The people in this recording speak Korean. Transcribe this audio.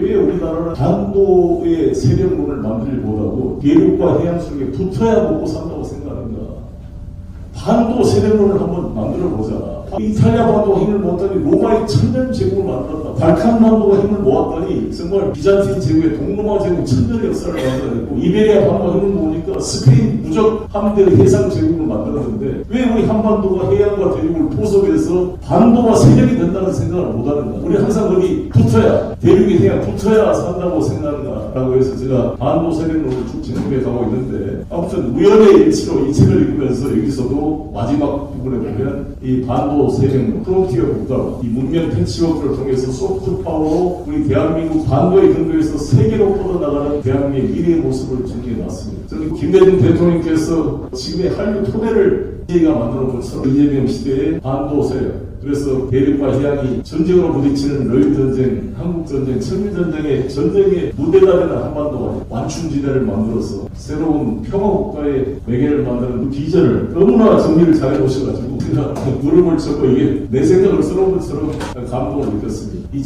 왜 우리나라는 반도의 세력론을 만들지 못하고 대륙과 해양 속에 붙어야 먹고 산다고 생각하는가? 반도 세력론을 한번 만들어 보자. 이탈리아 반도가 힘을 모았더니 천년 제국을 만들었다. 발칸 반도가 힘을 모았더니 정말 비잔틴 제국의 동로마 제국 천년의 역사를 만들어냈고 이베리아 반도가 힘을 모으니까 스페인 무적 함대 해상 제국을 만들었는데 왜 우리 한반도가 해양과 대륙을 포섭해서 반도가 세력이 된다는 생각을 못하는가? 우리 항상 거기 붙어야 대륙이 해양 붙어야 산다고 생각하는가라고 해서 제가 반도 세력론을 쭉 진행해 가고 있는데 아무튼 우연의 일치로 이 책을 읽으면서 여기서도 마지막 부분에 보면 이 반도 세력 프론티어 국가 이 문명 패치워크를 통해서 소프트 파워로 우리 대한민국 반도에 근거해서 세계로 뻗어나가는 대한민국의 미래의 모습을 정리해 놨습니다. 저는 김대중 대통령께서 지금의 한류 토대를 제가 만들어 본 것처럼 이재명 시대의 반도 세력 그래서 대륙과 해양이 전쟁으로 부딪히는 러일 전쟁, 한국 전쟁, 천일 전쟁의 전쟁의 무대가 되는 한반도가 완충지대를 만들어서 새로운 평화 국가의 매개를 만드는 그 비전을 너무나 정리를 잘해 오셔가지고 제가 무릎을 쳐고 이게 내 생각을 것처럼 감동을 느꼈습니다. 이